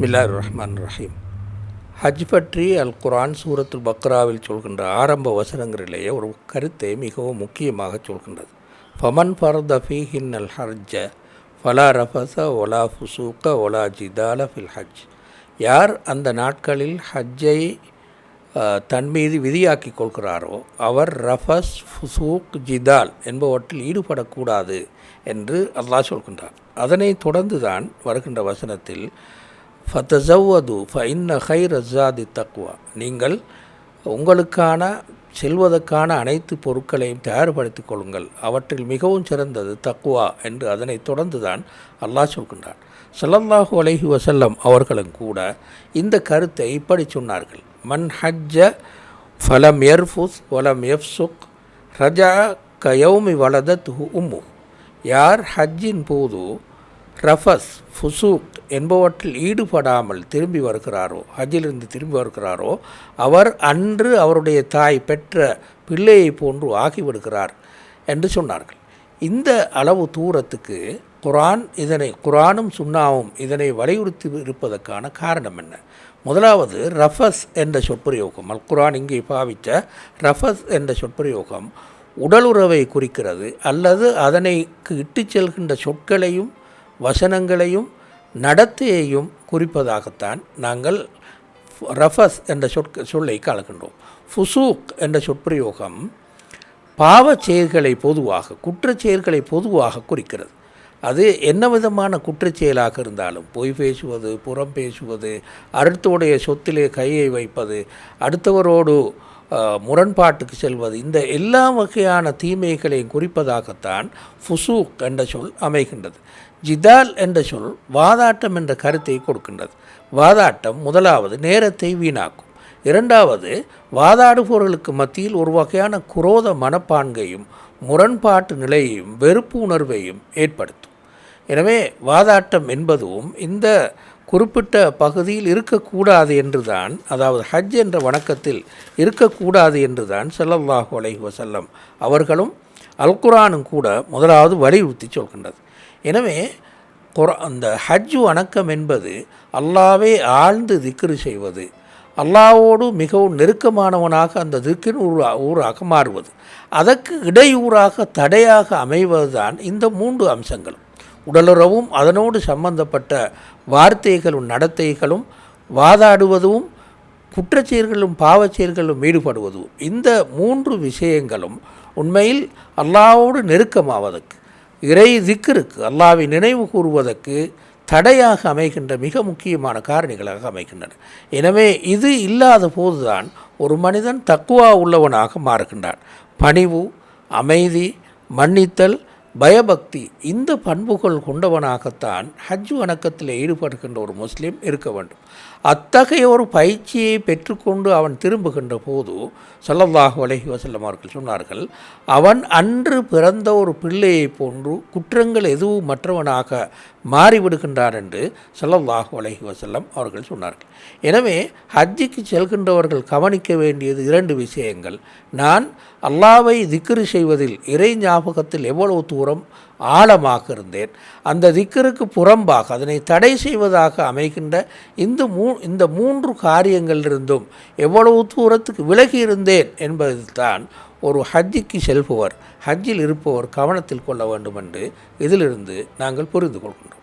பிஸ்மில்லா ரஹ்மான் ரஹீம் ஹஜ் பற்றி அல் குரான் சூரத்துல் பக்ராவில் சொல்கின்ற ஆரம்ப வசனங்களிலேயே ஒரு கருத்தை மிகவும் முக்கியமாக சொல்கின்றது. ஃபமன் ஃபர்த ஃபீஹின் அல் ஹர்ஜ ஃபலா ரஃபச ஒலா ஃபுசூக்க ஒலா ஜிதால ஃபில் ஹஜ். யார் அந்த நாட்களில் ஹஜ்ஜை தன் மீது விதியாக்கி கொள்கிறாரோ அவர் ரஃபஸ் ஃபுசூக் ஜிதால் என்பவற்றில் ஈடுபடக்கூடாது என்று அல்லாஹ் சொல்கின்றார் அதனைத் தொடர்ந்து தான் வருகின்ற வசனத்தில் ஃபத்தசவ்வது ஃப இன்ன ஹைர் அஸாதி தக்வா. நீங்கள் உங்களுக்கான செல்வதற்கான அனைத்து பொருட்களையும் தயார்படுத்திக் கொள்ளுங்கள். அவற்றில் மிகவும் சிறந்தது தக்குவா என்று அதனை தொடர்ந்து தான் அல்லாஹ் சொல்கின்றான். சல்லல்லாஹு அலஹி வசல்லம் அவர்களும் கூட இந்த கருத்தை இப்படி சொன்னார்கள். மன் ஹஜ்ஜ ஃபலம் எர்ஃபுஸ் வலம் எஃப்சுக் ரஜா கயௌமி வலதத் உம்மு யார் ஹஜ்ஜின் போது ரஃபஸ் ஃபுசூக் என்பவற்றில் ஈடுபடாமல் திரும்பி வருகிறாரோ ஹஜ்ஜிலிருந்து திரும்பி வருகிறாரோ அவர் அன்று அவருடைய தாய் பெற்ற பிள்ளையை போன்று ஆகிவிடுகிறார் என்று சொன்னார்கள். இந்த அளவு தூரத்துக்கு குரான் இதனை குரானும் சுண்ணாவும் இதனை வலியுறுத்தி இருப்பதற்கான காரணம் என்ன? முதலாவது ரஃபஸ் என்ற சொற்பிரயோகம் அல் குரான் இங்கே பாவித்த ரஃபஸ் என்ற சொற்பிரயோகம் உடலுறவை குறிக்கிறது அல்லது அதனைக்கு இட்டு செல்கின்ற சொற்களையும் வசனங்களையும் நடத்தையையும் குறிப்பதாகத்தான் நாங்கள் ரஃபஸ் என்ற சொற்க சொல்லை கலக்கின்றோம். ஃபுசூக் என்ற சொற்பிரயோகம் பாவச் செயல்களை பொதுவாக குற்றச் செயல்களை பொதுவாக குறிக்கிறது. அது என்ன விதமான குற்றச் செயலாக இருந்தாலும் பொய் பேசுவது புறம் பேசுவது அடுத்தவுடைய சொத்திலே கையை வைப்பது அடுத்தவரோடு முரண்பாட்டுக்கு செல்வது. இந்த எல்லா வகையான தீமைகளையும் குறிப்பதாகத்தான் ஃபுசூக் என்ற சொல் அமைகின்றது. ஜிதால் என்ற சொல் வாதாட்டம் என்ற கருத்தை கொடுக்கின்றது. வாதாட்டம் முதலாவது நேரத்தை வீணாக்கும். இரண்டாவது வாதாடுபவர்களுக்கு மத்தியில் ஒரு வகையான குரோத மனப்பான்கையும் முரண்பாட்டு நிலையையும் வெறுப்பு உணர்வையும் ஏற்படுத்தும். எனவே வாதாட்டம் என்பதும் இந்த குறிப்பிட்ட பகுதியில் இருக்கக்கூடாது என்றுதான் அதாவது ஹஜ் என்ற வணக்கத்தில் இருக்கக்கூடாது என்றுதான் செல்லல்லாஹு அலைஹி வசல்லம் அவர்களும் அல்குரானும் கூட முதலாவது வலியுறுத்தி சொல்கின்றது. எனவே குர அந்த ஹஜ் வணக்கம் என்பது அல்லாவே ஆழ்ந்து திக்ரு செய்வது அல்லாவோடு மிகவும் நெருக்கமானவனாக அந்த திக்கின் ஊரா ஊராக மாறுவது அதற்கு இடையூறாக தடையாக அமைவதுதான் இந்த மூன்று அம்சங்களும். உடலுறவும் அதனோடு சம்பந்தப்பட்ட வார்த்தைகளும் நடத்தைகளும் வாதாடுவதும் குற்றச்செயல்களும் பாவச்செயல்களும் ஈடுபடுவதும் இந்த மூன்று விஷயங்களும் உண்மையில் அல்லாவோடு நெருக்கமாவதற்கு இறை திக்கிற்கு அல்லாவை நினைவு கூறுவதற்கு தடையாக அமைகின்ற மிக முக்கியமான காரணிகளாக அமைகின்றன. எனவே இது இல்லாத போதுதான் ஒரு மனிதன் தக்குவா உள்ளவனாக மாறுகின்றான். பணிவு அமைதி மன்னித்தல் பயபக்தி இந்த பண்புகள் கொண்டவனாகத்தான் ஹஜ் வணக்கத்தில் ஈடுபடுகின்ற ஒரு முஸ்லீம் இருக்க வேண்டும். அத்தகைய ஒரு பயிற்சியை பெற்றுக்கொண்டு அவன் திரும்புகின்ற போது சொல்லல்லாஹு அலஹி வசல்லம் அவர்கள் சொன்னார்கள் அவன் அன்று பிறந்த ஒரு பிள்ளையைப் போன்று குற்றங்கள் எதுவும் மற்றவனாக மாறிவிடுகின்றான் என்று சொல்லல்லாஹு அலஹி வசல்லம் அவர்கள் சொன்னார்கள். எனவே ஹஜ்ஜுக்கு செல்கின்றவர்கள் கவனிக்க வேண்டியது இரண்டு விஷயங்கள். நான் அல்லாவை திக்ரு செய்வதில் இறை ஞாபகத்தில் எவ்வளவு தூரம் ஆழமாக இருந்தேன். அந்த திக்கருக்கு புறம்பாக அதனை தடை செய்வதாக அமைகின்ற இந்த மூ இந்த மூன்று காரியங்களிலிருந்தும் எவ்வளவு தூரத்துக்கு விலகி இருந்தேன் என்பதுதான் ஒரு ஹஜ்ஜிக்கு செல்பவர் ஹஜ்ஜில் இருப்பவர் கவனத்தில் கொள்ள வேண்டும் என்று இதிலிருந்து நாங்கள் புரிந்து கொள்கிறோம்